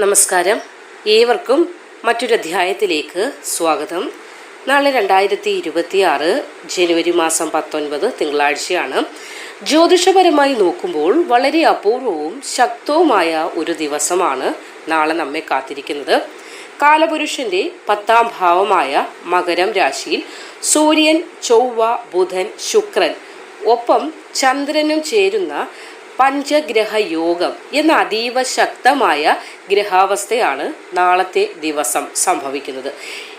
നമസ്കാരം. ഏവർക്കും മറ്റൊരു അധ്യായത്തിലേക്ക് സ്വാഗതം. നാളെ രണ്ടായിരത്തി ഇരുപത്തി ആറ് ജനുവരി മാസം പത്തൊൻപത് തിങ്കളാഴ്ചയാണ്. ജ്യോതിഷപരമായി നോക്കുമ്പോൾ വളരെ അപൂർവവും ശക്തവുമായ ഒരു ദിവസമാണ് നാളെ നമ്മെ കാത്തിരിക്കുന്നത്. കാലപുരുഷന്റെ പത്താം ഭാവമായ മകരം രാശിയിൽ സൂര്യൻ ചൊവ്വ ബുധൻ ശുക്രൻ ഒപ്പം ചന്ദ്രനും ചേരുന്ന പഞ്ചഗ്രഹ യോഗം എന്ന അതീവ ശക്തമായ ഗ്രഹാവസ്ഥയാണ് നാളത്തെ ദിവസം സംഭവിക്കുന്നത്.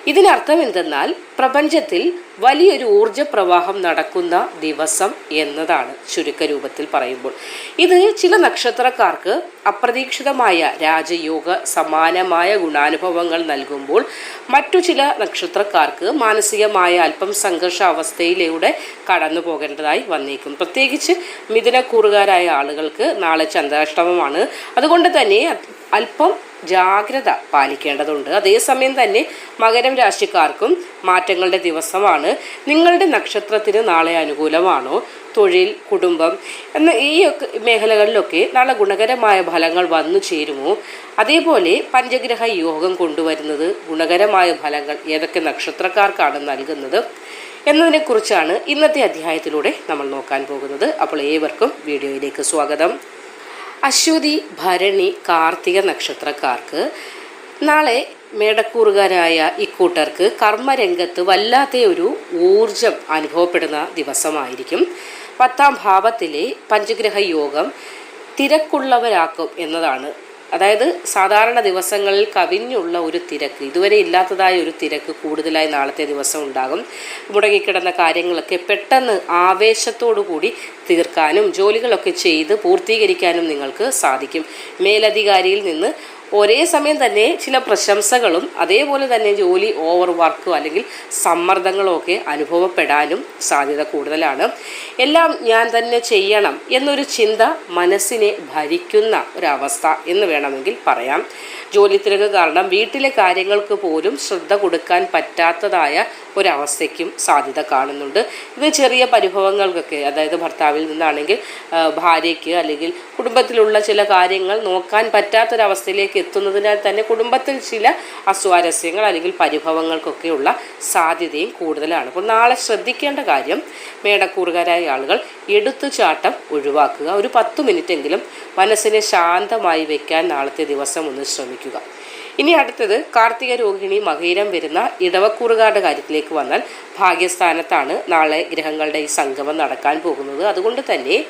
ഇതിനർത്ഥം എന്തെന്നാൽ പ്രപഞ്ചത്തിൽ വലിയൊരു ഊർജ പ്രവാഹം നടക്കുന്ന ദിവസം എന്നതാണ് ചുരുക്കരൂപത്തിൽ പറയുമ്പോൾ. ഇത് ചില നക്ഷത്രക്കാർക്ക് അപ്രതീക്ഷിതമായ രാജയോഗ സമാനമായ ഗുണാനുഭവങ്ങൾ നൽകുമ്പോൾ മറ്റു ചില നക്ഷത്രക്കാർക്ക് മാനസികമായ അല്പം സംഘർഷാവസ്ഥയിലൂടെ കടന്നു പോകേണ്ടതായി വന്നേക്കും. പ്രത്യേകിച്ച് മിഥുനക്കൂറുകാരായ ആളുകൾക്ക് നാളെ ചന്ദ്രാഷ്ടമമാണ്. അതുകൊണ്ട് തന്നെ അല്പം ജാഗ്രത പാലിക്കേണ്ടതുണ്ട്. അതേസമയം തന്നെ മകരം രാശിക്കാർക്കും മാറ്റങ്ങളുടെ ദിവസമാണ്. നിങ്ങളുടെ നക്ഷത്രത്തിന് നാളെ അനുകൂലമാണോ? തൊഴിൽ കുടുംബം എന്ന ഈ മേഖലകളിലൊക്കെ നാളെ ഗുണകരമായ ഫലങ്ങൾ വന്നു ചേരുമോ? അതേപോലെ പഞ്ചഗ്രഹ യോഗം കൊണ്ടുവരുന്നത് ഗുണകരമായ ഫലങ്ങൾ ഏതൊക്കെ നക്ഷത്രക്കാർക്കാണ് നൽകുന്നത് എന്നതിനെക്കുറിച്ചാണ് ഇന്നത്തെ അധ്യായത്തിലൂടെ നമ്മൾ നോക്കാൻ പോകുന്നത്. അപ്പോൾ ഏവർക്കും വീഡിയോയിലേക്ക് സ്വാഗതം. അശ്വതി ഭരണി കാർത്തിക നക്ഷത്രക്കാർക്ക് നാളെ മേടക്കൂറുകാരായ ഇക്കൂട്ടർക്ക് കർമ്മരംഗത്ത് വല്ലാത്ത ഒരു ഊർജം അനുഭവപ്പെടുന്ന ദിവസമായിരിക്കും. പത്താം ഭാവത്തിലെ പഞ്ചഗ്രഹ യോഗം തിരക്കുള്ളവരാക്കും എന്നതാണ് അതായത് സാധാരണ ദിവസങ്ങളിൽ കവിഞ്ഞുള്ള ഒരു തിരക്ക് ഇതുവരെ ഇല്ലാത്തതായ ഒരു തിരക്ക് കൂടുതലായി നാളത്തെ ദിവസം ഉണ്ടാകും. മുടങ്ങിക്കിടന്ന കാര്യങ്ങളൊക്കെ പെട്ടെന്ന് ആവേശത്തോടു കൂടി തീർക്കാനും ജോലികളൊക്കെ ചെയ്ത് പൂർത്തീകരിക്കാനും നിങ്ങൾക്ക് സാധിക്കും. മേലധികാരിയിൽ നിന്ന് ഒരേ സമയം തന്നെ ചില പ്രശംസകളും അതേപോലെ തന്നെ ജോലി ഓവർ വർക്കും അല്ലെങ്കിൽ സമ്മർദ്ദങ്ങളോ ഒക്കെ അനുഭവപ്പെടാനും സാധ്യത കൂടുതലാണ്. എല്ലാം ഞാൻ തന്നെ ചെയ്യണം എന്നൊരു ചിന്ത മനസ്സിനെ ഭരിക്കുന്ന ഒരവസ്ഥ എന്ന് വേണമെങ്കിൽ പറയാം. ജോലി തിരക്ക് കാരണം വീട്ടിലെ കാര്യങ്ങൾക്ക് പോലും ശ്രദ്ധ കൊടുക്കാൻ പറ്റാത്തതായ ഒരവസ്ഥയ്ക്കും സാധ്യത കാണുന്നുണ്ട്. ഇത് ചെറിയ പരിഭവങ്ങൾക്കൊക്കെ അതായത് ഭർത്താവിൽ നിന്നാണെങ്കിൽ ഭാര്യയ്ക്ക് അല്ലെങ്കിൽ കുടുംബത്തിലുള്ള ചില കാര്യങ്ങൾ നോക്കാൻ പറ്റാത്തൊരവസ്ഥയിലേക്ക് എത്തുന്നതിനാൽ തന്നെ കുടുംബത്തിൽ ചില അസ്വാരസ്യങ്ങൾ അല്ലെങ്കിൽ പരിഭവങ്ങൾക്കൊക്കെയുള്ള സാധ്യതയും കൂടുതലാണ്. അപ്പോൾ നാളെ ശ്രദ്ധിക്കേണ്ട കാര്യം മേടക്കൂറുകാരായ ആളുകൾ എടുത്തുചാട്ടം ഒഴിവാക്കുക. ഒരു പത്ത് മിനിറ്റെങ്കിലും മനസ്സിനെ ശാന്തമായി വെക്കാൻ നാളത്തെ ദിവസം ഒന്ന് ശ്രമിക്കുക. ഇനി അടുത്തത് കാർത്തിക രോഹിണി മകയിരം വരുന്ന ഇടവക്കൂറുകാരുടെ കാര്യത്തിലേക്ക് വന്നാൽ ഭാഗ്യസ്ഥാനത്താണ് നാളെ ഗ്രഹങ്ങളുടെ ഈ സംഗമം നടക്കാൻ പോകുന്നത്. അതുകൊണ്ട് തന്നെ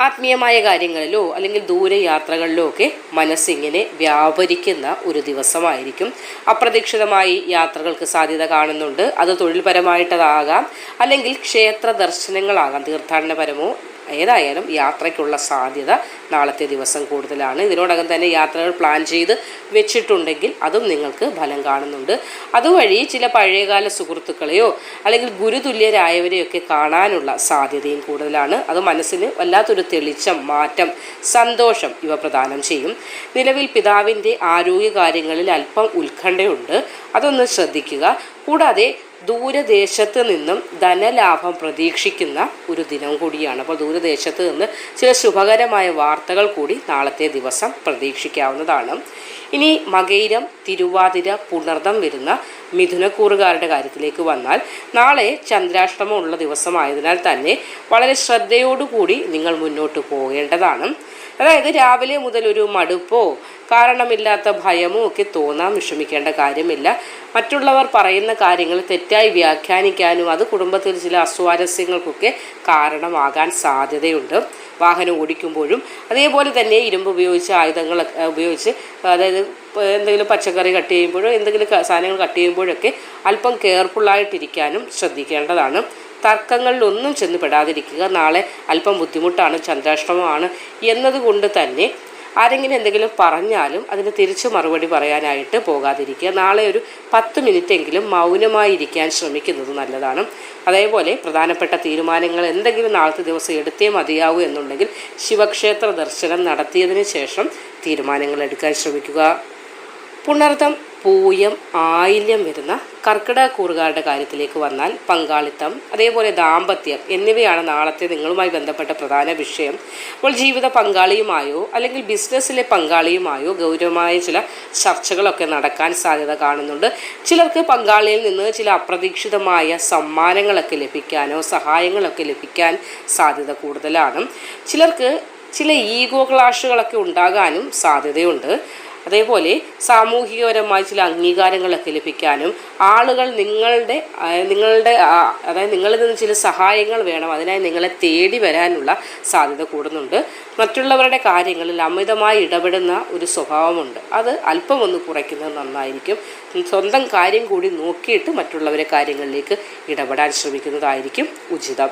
ആത്മീയമായ കാര്യങ്ങളിലോ അല്ലെങ്കിൽ ദൂരയാത്രകളിലോ ഒക്കെ മനസ്സിങ്ങനെ വ്യാപരിക്കുന്ന ഒരു ദിവസമായിരിക്കും. അപ്രതീക്ഷിതമായി യാത്രകൾക്ക് സാധ്യത കാണുന്നുണ്ട്. അത് തൊഴിൽപരമായിട്ടതാകാം. അല്ലെങ്കിൽ ക്ഷേത്ര ദർശനങ്ങളാകാം. തീർത്ഥാടനപരമോ ഏതായാലും യാത്രയ്ക്കുള്ള സാധ്യത നാളത്തെ ദിവസം കൂടുതലാണ്. ഇതിനോടകം തന്നെ യാത്രകൾ പ്ലാൻ ചെയ്ത് വെച്ചിട്ടുണ്ടെങ്കിൽ അതും നിങ്ങൾക്ക് ഫലം കാണുന്നുണ്ട്. അതുവഴി ചില പഴയകാല സുഹൃത്തുക്കളെയോ അല്ലെങ്കിൽ ഗുരുതുല്യരായവരെയൊക്കെ കാണാനുള്ള സാധ്യതയും കൂടുതലാണ്. അത് മനസ്സിന് വല്ലാത്തൊരു തെളിച്ചം മാറ്റം സന്തോഷം ഇവ പ്രദാനം ചെയ്യും. നിലവിൽ പിതാവിന്റെ ആരോഗ്യകാര്യങ്ങളിൽ അല്പം ഉത്കണ്ഠയുണ്ട്. അതൊന്ന് ശ്രദ്ധിക്കുക. കൂടാതെ ദൂരദേശത്ത് നിന്നും ധനലാഭം പ്രതീക്ഷിക്കുന്ന ഒരു ദിനം കൂടിയാണ്. അപ്പോൾ ദൂരദേശത്ത് നിന്ന് ചില ശുഭകരമായ വാർത്തകൾ കൂടി നാളത്തെ ദിവസം പ്രതീക്ഷിക്കാവുന്നതാണ്. ഇനി മകയിരം തിരുവാതിര പുണർദം വരുന്ന മിഥുനക്കൂറുകാരുടെ കാര്യത്തിലേക്ക് വന്നാൽ നാളെ ചന്ദ്രാഷ്ടമം ഉള്ള ദിവസമായതിനാൽ തന്നെ വളരെ ശ്രദ്ധയോടുകൂടി നിങ്ങൾ മുന്നോട്ട് പോകേണ്ടതാണ്. അതായത് രാവിലെ മുതൽ ഒരു മടുപ്പോ കാരണമില്ലാത്ത ഭയമോ ഒക്കെ തോന്നാൻ വിഷമിക്കേണ്ട കാര്യമില്ല. മറ്റുള്ളവർ പറയുന്ന കാര്യങ്ങൾ തെറ്റായി വ്യാഖ്യാനിക്കാനും അത് കുടുംബത്തിൽ ചില അസ്വാരസ്യങ്ങൾക്കൊക്കെ കാരണമാകാൻ സാധ്യതയുണ്ട്. വാഹനം ഓടിക്കുമ്പോഴും അതേപോലെ തന്നെ ഇരുമ്പ് ഉപയോഗിച്ച് ആയുധങ്ങൾ ഉപയോഗിച്ച് അതായത് എന്തെങ്കിലും പച്ചക്കറി കട്ട് ചെയ്യുമ്പോഴോ എന്തെങ്കിലും സാധനങ്ങൾ കട്ട് ചെയ്യുമ്പോഴൊക്കെ അല്പം കെയർഫുള്ളായിട്ടിരിക്കാനും ശ്രദ്ധിക്കേണ്ടതാണ്. തർക്കങ്ങളിലൊന്നും ചെന്ന് പെടാതിരിക്കുക നാളെ അല്പം ബുദ്ധിമുട്ടാണ് ചന്ദ്രാഷ്ടമമാണ് എന്നതുകൊണ്ട് തന്നെ ആരെങ്കിലും എന്തെങ്കിലും പറഞ്ഞാലും അതിന് തിരിച്ചു മറുപടി പറയാനായിട്ട് പോകാതിരിക്കുക. നാളെ ഒരു പത്ത് മിനിറ്റെങ്കിലും മൗനമായിരിക്കാൻ ശ്രമിക്കുന്നത് നല്ലതാണ്. അതേപോലെ പ്രധാനപ്പെട്ട തീരുമാനങ്ങൾ എന്തെങ്കിലും നാളത്തെ ദിവസം എടുത്തേ മതിയാവൂ എന്നുണ്ടെങ്കിൽ ശിവക്ഷേത്ര ദർശനം നടത്തിയതിന് ശേഷം തീരുമാനങ്ങൾ എടുക്കാൻ ശ്രമിക്കുക. പുണർദം പൂയം ആയില്യം വരുന്ന കർക്കിടക കൂറുകാരുടെ കാര്യത്തിലേക്ക് വന്നാൽ പങ്കാളിത്തം അതേപോലെ ദാമ്പത്യം എന്നിവയാണ് നാളത്തെ നിങ്ങളുമായി ബന്ധപ്പെട്ട പ്രധാന വിഷയം. അപ്പോൾ ജീവിത പങ്കാളിയുമായോ അല്ലെങ്കിൽ ബിസിനസ്സിലെ പങ്കാളിയുമായോ ഗൗരവമായ ചില ചർച്ചകളൊക്കെ നടക്കാൻ സാധ്യത കാണുന്നുണ്ട്. ചിലർക്ക് പങ്കാളിയിൽ നിന്ന് ചില അപ്രതീക്ഷിതമായ സമ്മാനങ്ങളൊക്കെ ലഭിക്കാനോ സഹായങ്ങളൊക്കെ ലഭിക്കാൻ സാധ്യത കൂടുതലാണ്. ചിലർക്ക് ചില ഈഗോ ക്ലാഷുകളൊക്കെ ഉണ്ടാകാനും സാധ്യതയുണ്ട്. അതേപോലെ സാമൂഹികപരമായ ചില അംഗീകാരങ്ങളൊക്കെ ലഭിക്കാനും ആളുകൾ നിങ്ങളുടെ നിങ്ങളുടെ അതായത് നിങ്ങളിൽ നിന്ന് ചില സഹായങ്ങൾ വേണം. അതിനായി നിങ്ങളെ തേടി വരാനുള്ള സാധ്യത കൂടുന്നുണ്ട്. മറ്റുള്ളവരുടെ കാര്യങ്ങളിൽ അമിതമായി ഇടപെടുന്ന ഒരു സ്വഭാവമുണ്ട്. അത് അല്പം ഒന്ന് കുറയ്ക്കുന്നത് നന്നായിരിക്കും. സ്വന്തം കാര്യം കൂടി നോക്കിയിട്ട് മറ്റുള്ളവരെ കാര്യങ്ങളിലേക്ക് ഇടപെടാൻ ശ്രമിക്കുന്നതായിരിക്കും ഉചിതം.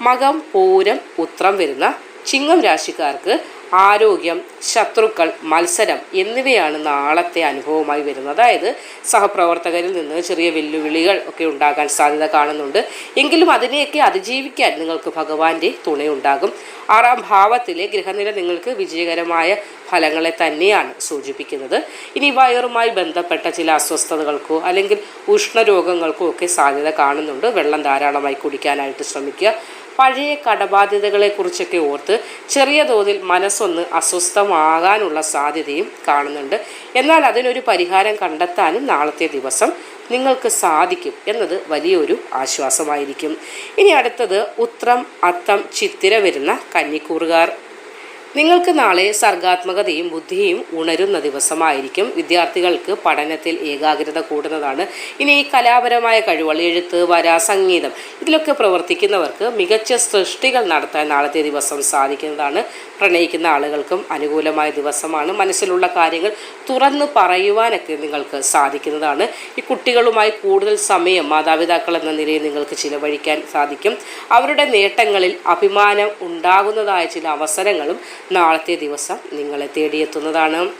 മകം പൂരം ഉത്രം വരുന്ന ചിങ്ങം രാശിക്കാർക്ക് ആരോഗ്യം ശത്രുക്കൾ മത്സരം എന്നിവയാണ് നാളത്തെ അനുഭവമായി വരുന്നത്. അതായത് സഹപ്രവർത്തകരിൽ നിന്ന് ചെറിയ വെല്ലുവിളികൾ ഒക്കെ ഉണ്ടാകാൻ സാധ്യത കാണുന്നുണ്ട്. എങ്കിലും അതിനെയൊക്കെ അതിജീവിക്കാൻ നിങ്ങൾക്ക് ഭഗവാന്റെ തുണയുണ്ടാകും. ആറാം ഭാവത്തിലെ ഗൃഹനില നിങ്ങൾക്ക് വിജയകരമായ ഫലങ്ങളെ തന്നെയാണ് സൂചിപ്പിക്കുന്നത്. ഇനി വയറുമായി ബന്ധപ്പെട്ട ചില അസ്വസ്ഥതകൾക്കോ അല്ലെങ്കിൽ ഉഷ്ണരോഗങ്ങൾക്കോ ഒക്കെ സാധ്യത കാണുന്നുണ്ട്. വെള്ളം ധാരാളമായി കുടിക്കാനായിട്ട് ശ്രമിക്കുക. പഴയ കടബാധ്യതകളെക്കുറിച്ചൊക്കെ ഓർത്ത് ചെറിയ തോതിൽ മനസ്സൊന്ന് അസ്വസ്ഥമാകാനുള്ള സാധ്യതയും കാണുന്നുണ്ട്. എന്നാൽ അതിനൊരു പരിഹാരം കണ്ടെത്താനും നാളത്തെ ദിവസം നിങ്ങൾക്ക് സാധിക്കും എന്നത് വലിയൊരു ആശ്വാസമായിരിക്കും. ഇനി അടുത്തത് ഉത്രം അത്തം ചിത്തിര വരുന്ന കന്നിക്കൂറുകാർ. നിങ്ങൾക്ക് നാളെ സർഗാത്മകതയും ബുദ്ധിയും ഉണരുന്ന ദിവസമായിരിക്കും. വിദ്യാർത്ഥികൾക്ക് പഠനത്തിൽ ഏകാഗ്രത കൂടുന്നതാണ്. ഇനി കലാപരമായ കഴിവുകൾ എഴുത്ത് വര സംഗീതം ഇതിലൊക്കെ പ്രവർത്തിക്കുന്നവർക്ക് മികച്ച സൃഷ്ടികൾ നടത്താൻ നാളത്തെ ദിവസം സാധിക്കുന്നതാണ്. പ്രണയിക്കുന്ന ആളുകൾക്കും അനുകൂലമായ ദിവസമാണ്. മനസ്സിലുള്ള കാര്യങ്ങൾ തുറന്ന് പറയുവാനൊക്കെ നിങ്ങൾക്ക് സാധിക്കുന്നതാണ്. ഈ കുട്ടികളുമായി കൂടുതൽ സമയം മാതാപിതാക്കൾ എന്ന നിലയിൽ നിങ്ങൾക്ക് ചിലവഴിക്കാൻ സാധിക്കും. അവരുടെ നേട്ടങ്ങളിൽ അഭിമാനം ഉണ്ടാകുന്നതായ ചില അവസരങ്ങളും നാളത്തെ ദിവസം നിങ്ങളെ തേടിയെത്തുന്നതാണ്.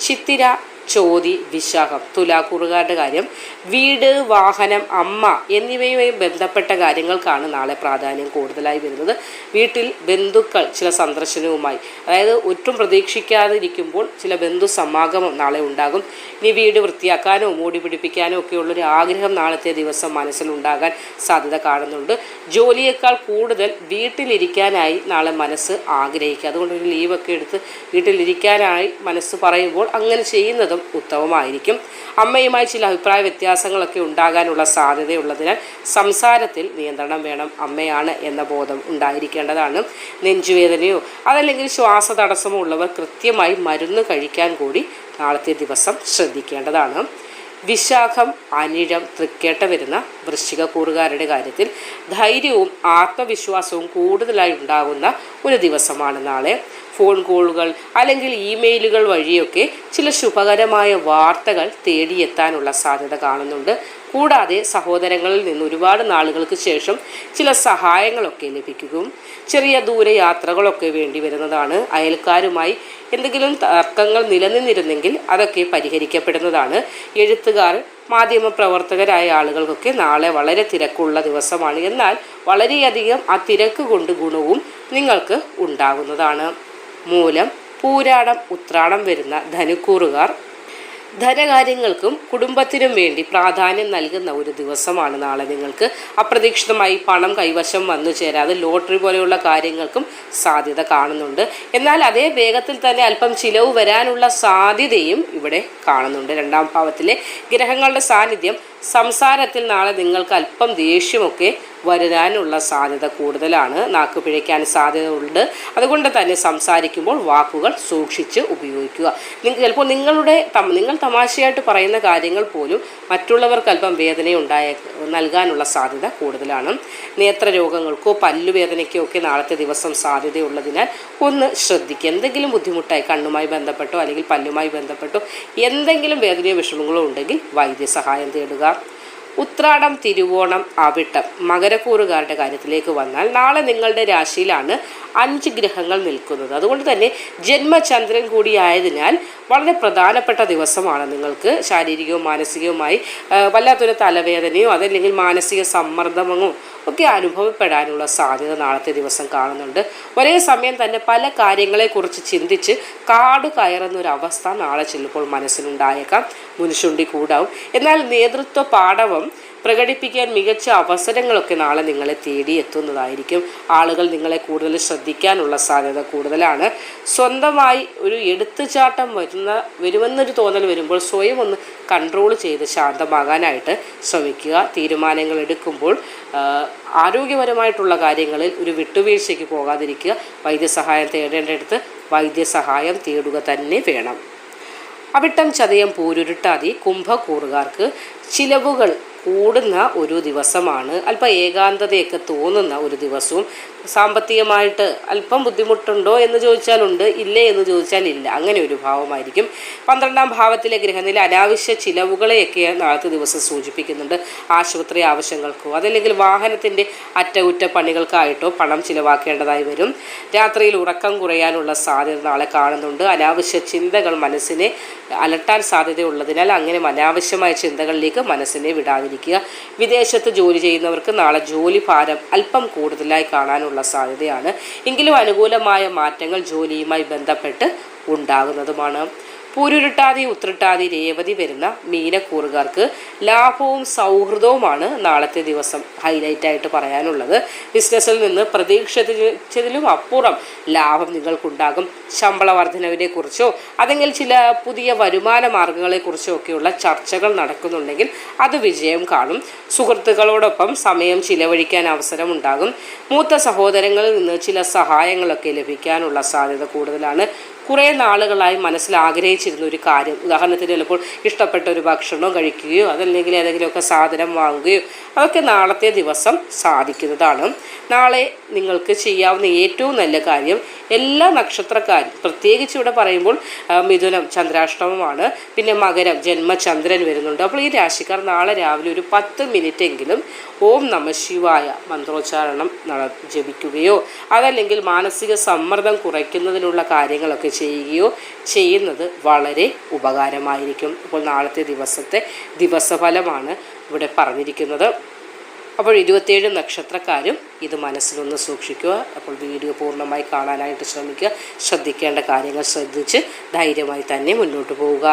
ചിത്തിര ചോതി വിശാഖം. തുലാക്കൂറുകാരുടെ കാര്യം വീട് വാഹനം അമ്മ എന്നിവയുമായി ബന്ധപ്പെട്ട കാര്യങ്ങൾക്കാണ് നാളെ പ്രാധാന്യം കൂടുതലായി വരുന്നത്. വീട്ടിൽ ബന്ധുക്കൾ ചില സന്ദർശനവുമായി അതായത് ഒട്ടും പ്രതീക്ഷിക്കാതിരിക്കുമ്പോൾ ചില ബന്ധു സമാഗമം നാളെ ഉണ്ടാകും. ഇനി വീട് വൃത്തിയാക്കാനോ മൂടി പിടിപ്പിക്കാനോ ഒക്കെയുള്ളൊരു ആഗ്രഹം നാളത്തെ ദിവസം മനസ്സിലുണ്ടാകാൻ സാധ്യത കാണുന്നുണ്ട്. ജോലിയേക്കാൾ കൂടുതൽ വീട്ടിലിരിക്കാനായി നാളെ മനസ്സ് ആഗ്രഹിക്കുക. അതുകൊണ്ട് ഒരു ലീവൊക്കെ എടുത്ത് വീട്ടിലിരിക്കാനായി മനസ്സ് പറയുമ്പോൾ അങ്ങനെ ചെയ്യുന്നതും ഉത്തമമായിരിക്കും. അമ്മയുമായി ചില അഭിപ്രായ വ്യത്യാസങ്ങളൊക്കെ ഉണ്ടാകാനുള്ള സാധ്യതയുള്ളതിനാൽ സംസാരത്തിൽ നിയന്ത്രണം വേണം. അമ്മയാണ് എന്ന ബോധം ഉണ്ടായിരിക്കേണ്ടതാണ്. നെഞ്ചുവേദനയോ അതല്ലെങ്കിൽ ശ്വാസ തടസ്സമോ ഉള്ളവർ കൃത്യമായി മരുന്ന് കഴിക്കാൻ കൂടി നാളത്തെ ദിവസം ശ്രദ്ധിക്കേണ്ടതാണ്. വിശാഖം അനിഴം തൃക്കേട്ട വരുന്ന വൃശ്ചിക കൂറുകാരുടെ കാര്യത്തിൽ ധൈര്യവും ആത്മവിശ്വാസവും കൂടുതലായി ഉണ്ടാകുന്ന ഒരു ദിവസമാണ് നാളെ. ഫോൺ കോളുകൾ അല്ലെങ്കിൽ ഇമെയിലുകൾ വഴിയൊക്കെ ചില ശുഭകരമായ വാർത്തകൾ തേടിയെത്താനുള്ള സാധ്യത കാണുന്നുണ്ട്. കൂടാതെ സഹോദരങ്ങളിൽ നിന്ന് ഒരുപാട് നാളുകൾക്ക് ശേഷം ചില സഹായങ്ങളൊക്കെ ലഭിക്കുകയും ചെറിയ ദൂരയാത്രകളൊക്കെ വേണ്ടി വരുന്നതാണ്. അയൽക്കാരുമായി എന്തെങ്കിലും തർക്കങ്ങൾ നിലനിന്നിരുന്നെങ്കിൽ അതൊക്കെ പരിഹരിക്കപ്പെടുന്നതാണ്. എഴുത്തുകാർ മാധ്യമപ്രവർത്തകരായ ആളുകൾക്കൊക്കെ നാളെ വളരെ തിരക്കുള്ള ദിവസമാണ്. എന്നാൽ വളരെയധികം ആ തിരക്ക് കൊണ്ട് ഗുണവും നിങ്ങൾക്ക് ഉണ്ടാകുന്നതാണ്. മൂലം പൂരാടം ഉത്രാടം വരുന്ന ധനുക്കൂറുകാർ ധനകാര്യങ്ങൾക്കും കുടുംബത്തിനും വേണ്ടി പ്രാധാന്യം നൽകുന്ന ഒരു ദിവസമാണ് നാളെ നിങ്ങൾക്ക്. അപ്രതീക്ഷിതമായി പണം കൈവശം വന്നു ചേരാതെ ലോട്ടറി പോലെയുള്ള കാര്യങ്ങൾക്കും സാധ്യത കാണുന്നുണ്ട്. എന്നാൽ അതേ വേഗത്തിൽ തന്നെ അല്പം ചിലവ് വരാനുള്ള സാധ്യതയും ഇവിടെ കാണുന്നുണ്ട്. രണ്ടാം ഭാവത്തിലെ ഗ്രഹങ്ങളുടെ സാന്നിധ്യം സംസാരത്തിൽ നാളെ നിങ്ങൾക്ക് അല്പം ദേഷ്യമൊക്കെ വരാനുള്ള സാധ്യത കൂടുതലാണ്. നാക്ക് പിഴയ്ക്കാൻ സാധ്യതയുണ്ട്. അതുകൊണ്ട് തന്നെ സംസാരിക്കുമ്പോൾ വാക്കുകൾ സൂക്ഷിച്ച് ഉപയോഗിക്കുക. നിങ്ങൾ ചിലപ്പോൾ നിങ്ങളുടെ നിങ്ങൾ തമാശയായിട്ട് പറയുന്ന കാര്യങ്ങൾ പോലും മറ്റുള്ളവർക്ക് അല്പം വേദന ഉണ്ടായ നൽകാനുള്ള സാധ്യത കൂടുതലാണ്. നേത്രരോഗങ്ങൾക്കോ പല്ലുവേദനയ്ക്കോ ഒക്കെ നാളത്തെ ദിവസം സാധ്യതയുള്ളതിനാൽ ഒന്ന് ശ്രദ്ധിക്കുക. എന്തെങ്കിലും ബുദ്ധിമുട്ടായി കണ്ണുമായി ബന്ധപ്പെട്ടോ അല്ലെങ്കിൽ പല്ലുമായി ബന്ധപ്പെട്ടോ എന്തെങ്കിലും വേദനയോ വിഷമങ്ങളോ ഉണ്ടെങ്കിൽ വൈദ്യസഹായം തേടുക. ഉത്രാടം തിരുവോണം അവിട്ടം മകരക്കൂറുകാരുടെ കാര്യത്തിലേക്ക് വന്നാൽ നാളെ നിങ്ങളുടെ രാശിയിലാണ് അഞ്ച് ഗ്രഹങ്ങൾ നിൽക്കുന്നത്. അതുകൊണ്ട് തന്നെ ജന്മചന്ദ്രൻ കൂടിയായതിനാൽ വളരെ പ്രധാനപ്പെട്ട ദിവസമാണ് നിങ്ങൾക്ക് ശാരീരികവും മാനസികവുമായി വല്ലാത്തൊരു തലവേദനയോ അതല്ലെങ്കിൽ മാനസിക സമ്മർദ്ദമോ ഒക്കെ അനുഭവപ്പെടാനുള്ള സാധ്യത നാളത്തെ ദിവസം കാണുന്നുണ്ട്. ഒരേ സമയം തന്നെ പല കാര്യങ്ങളെക്കുറിച്ച് ചിന്തിച്ച് കാട് കയറുന്ന ഒരു അവസ്ഥ നാളെ ചിലപ്പോൾ മനസ്സിലുണ്ടായേക്കാം. മുൻശുണ്ടി കൂടാവും. എന്നാൽ നേതൃത്വ പാഠവം പ്രകടിപ്പിക്കാൻ മികച്ച അവസരങ്ങളൊക്കെ നാളെ നിങ്ങളെ തേടി എത്തുന്നതായിരിക്കും. ആളുകൾ നിങ്ങളെ കൂടുതൽ ശ്രദ്ധിക്കാനുള്ള സാധ്യത കൂടുതലാണ്. സ്വന്തമായി ഒരു എടുത്തുചാട്ടം വരുന്ന വരുമെന്നൊരു തോന്നൽ വരുമ്പോൾ സ്വയം ഒന്ന് കൺട്രോൾ ചെയ്ത് ശാന്തമാകാനായിട്ട് ശ്രമിക്കുക. തീരുമാനങ്ങൾ എടുക്കുമ്പോൾ ആരോഗ്യപരമായിട്ടുള്ള കാര്യങ്ങളിൽ ഒരു വിട്ടുവീഴ്ചയ്ക്ക് പോകാതിരിക്കുക. വൈദ്യസഹായം തേടേണ്ടടുത്ത് വൈദ്യസഹായം തേടുക തന്നെ വേണം. അവിട്ടം ചതയം പോരുരുട്ടാതെ കുംഭക്കൂറുകാർക്ക് ചിലവുകൾ കൂടുന്ന ഒരു ദിവസമാണ്. അല്പം ഏകാന്തതയൊക്കെ തോന്നുന്ന ഒരു ദിവസവും. സാമ്പത്തികമായിട്ട് അല്പം ബുദ്ധിമുട്ടുണ്ടോ എന്ന് ചോദിച്ചാലുണ്ട് ഇല്ലേ എന്ന് ചോദിച്ചാൽ ഇല്ല. അങ്ങനെ ഒരു ഭാവമായിരിക്കും. പന്ത്രണ്ടാം ഭാവത്തിലെ ഗ്രഹനില അനാവശ്യ ചിലവുകളെയൊക്കെ നാളത്തെ ദിവസം സൂചിപ്പിക്കുന്നുണ്ട്. ആശുപത്രി ആവശ്യങ്ങൾക്കോ അതല്ലെങ്കിൽ വാഹനത്തിന്റെ അറ്റകുറ്റപ്പണികൾക്കായിട്ടോ പണം ചിലവാക്കേണ്ടതായി വരും. രാത്രിയിൽ ഉറക്കം കുറയാനുള്ള സാധ്യത നാളെ കാണുന്നുണ്ട്. അനാവശ്യ ചിന്തകൾ മനസ്സിനെ അലട്ടാൻ സാധ്യതയുള്ളതിനാൽ അങ്ങനെ അനാവശ്യമായ ചിന്തകളിലേക്ക് മനസ്സിനെ വിടാതിരിക്കുക വിദേശത്ത് ജോലി ചെയ്യുന്നവർക്ക് നാളെ ജോലി ഭാരം അല്പം കൂടുതലായി കാണാനുള്ള സാധ്യതയാണ്. എങ്കിലും അനുകൂലമായ മാറ്റങ്ങൾ ജോലിയുമായി ബന്ധപ്പെട്ട് ഉണ്ടാകുന്നതുമാണ്. പൂരുരുട്ടാതി ഉത്രട്ടാതി രേവതി വരുന്ന മീനക്കൂറുകാർക്ക് ലാഭവും സൗഹൃദവുമാണ് നാളത്തെ ദിവസം ഹൈലൈറ്റ് ആയിട്ട് പറയാനുള്ളത്. ബിസിനസ്സിൽ നിന്ന് പ്രതീക്ഷിച്ചതിലും അപ്പുറം ലാഭം നിങ്ങൾക്കുണ്ടാകും. ശമ്പള വർധനവിനെ കുറിച്ചോ അല്ലെങ്കിൽ ചില പുതിയ വരുമാന മാർഗങ്ങളെക്കുറിച്ചോ ഒക്കെയുള്ള ചർച്ചകൾ നടക്കുന്നുണ്ടെങ്കിൽ അത് വിജയം കാണും. സുഹൃത്തുക്കളോടൊപ്പം സമയം ചിലവഴിക്കാൻ അവസരമുണ്ടാകും. മൂത്ത സഹോദരങ്ങളിൽ നിന്ന് ചില സഹായങ്ങളൊക്കെ ലഭിക്കാനുള്ള സാധ്യത കൂടുതലാണ്. കുറേ നാളുകളായി മനസ്സിൽ ആഗ്രഹിച്ചിരുന്ന ഒരു കാര്യം. ഉദാഹരണത്തിന് ചിലപ്പോൾ ഇഷ്ടപ്പെട്ട ഒരു ഭക്ഷണം കഴിക്കുകയോ അതല്ലെങ്കിൽ ഏതെങ്കിലുമൊക്കെ സാധനം വാങ്ങുകയോ അതൊക്കെ നാളത്തെ ദിവസം സാധിക്കുന്നതാണ്. നാളെ നിങ്ങൾക്ക് ചെയ്യാവുന്ന ഏറ്റവും നല്ല കാര്യം എല്ലാ നക്ഷത്രക്കാരും പ്രത്യേകിച്ച് ഇവിടെ പറയുമ്പോൾ മിഥുനം ചന്ദ്രാഷ്ടമമാണ് പിന്നെ മകരം ജന്മചന്ദ്രൻ വരുന്നുണ്ട്. അപ്പോൾ ഈ രാശിക്കാർ നാളെ രാവിലെ ഒരു പത്ത് മിനിറ്റ് എങ്കിലും ഓം നമ ശിവായ മന്ത്രോച്ചാരണം ജപിക്കുകയോ അതല്ലെങ്കിൽ മാനസിക സമ്മർദ്ദം കുറയ്ക്കുന്നതിനുള്ള കാര്യങ്ങളൊക്കെ ചെയ്യുകയോ ചെയ്യുന്നത് വളരെ ഉപകാരമായിരിക്കും. അപ്പോൾ നാളത്തെ ദിവസത്തെ ദിവസഫലമാണ് ഇവിടെ പറഞ്ഞിരിക്കുന്നത്. അപ്പോൾ ഇരുപത്തേഴ് നക്ഷത്രക്കാരും ഇത് മനസ്സിലൊന്ന് സൂക്ഷിക്കുക. അപ്പോൾ വീഡിയോ പൂർണമായി കാണാനായിട്ട് ശ്രമിക്കുക. ശ്രദ്ധിക്കേണ്ട കാര്യങ്ങൾ ശ്രദ്ധിച്ച് ധൈര്യമായി തന്നെ മുന്നോട്ട് പോവുക.